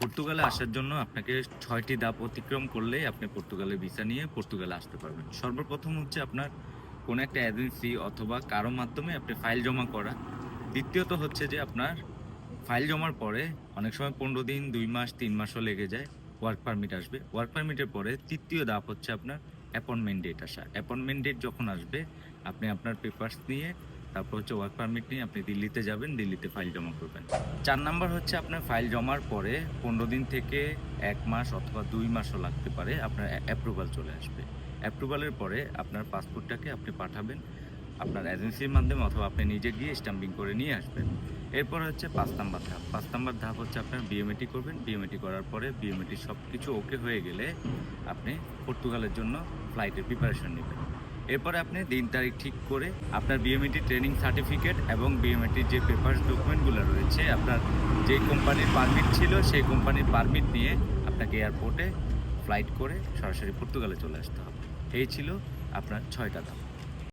পর্তুগালে আসার জন্য আপনাকে ছয়টি ধাপ অতিক্রম করলেই আপনি পর্তুগালের ভিসা নিয়ে পর্তুগালে আসতে পারবেন। সর্বপ্রথম হচ্ছে আপনার কোনো একটা এজেন্সি অথবা কারও মাধ্যমে আপনি ফাইল জমা করা। দ্বিতীয়ত হচ্ছে যে আপনার ফাইল জমার পরে অনেক সময় পনেরো দিন, দুই মাস, তিন মাসও লেগে যায় ওয়ার্ক পারমিট আসবে। ওয়ার্ক পারমিটের পরে তৃতীয় ধাপ হচ্ছে আপনার অ্যাপয়েন্টমেন্ট ডেট আসা। অ্যাপয়েন্টমেন্ট ডেট যখন আসবে, আপনি আপনার পেপার্স নিয়ে তারপর হচ্ছে ওয়ার্ক পারমিট নিয়ে আপনি দিল্লিতে যাবেন, দিল্লিতে ফাইল জমা করবেন। চার নাম্বার হচ্ছে আপনার ফাইল জমার পরে পনেরো দিন থেকে এক মাস অথবা দুই মাসও লাগতে পারে, আপনার অ্যাপ্রুভাল চলে আসবে। অ্যাপ্রুভালের পরে আপনার পাসপোর্টটাকে আপনি পাঠাবেন, আপনার এজেন্সির মাধ্যমে অথবা আপনি নিজে গিয়ে স্টাম্পিং করে নিয়ে আসবেন। এরপর হচ্ছে পাঁচ নাম্বার ধাপ। পাঁচ নাম্বার ধাপ হচ্ছে আপনার বিএমএটি করবেন। বিএমএটি করার পরে বিএমএটি সব কিছু ওকে হয়ে গেলে আপনি পর্তুগালের জন্য ফ্লাইটের প্রিপারেশন নেবেন। এরপরে আপনি দিন তারিখ ঠিক করে আপনার বিএমএটি ট্রেনিং সার্টিফিকেট এবং বিএমএটির যে পেপার ডকুমেন্টগুলো রয়েছে, আপনার যে কোম্পানির পারমিট ছিল, সেই কোম্পানির পারমিট নিয়ে আপনাকে এয়ারপোর্টে ফ্লাইট করে সরাসরি পর্তুগালে চলে আসতে হবে। এই ছিল আপনার ছয়টা ধাপ।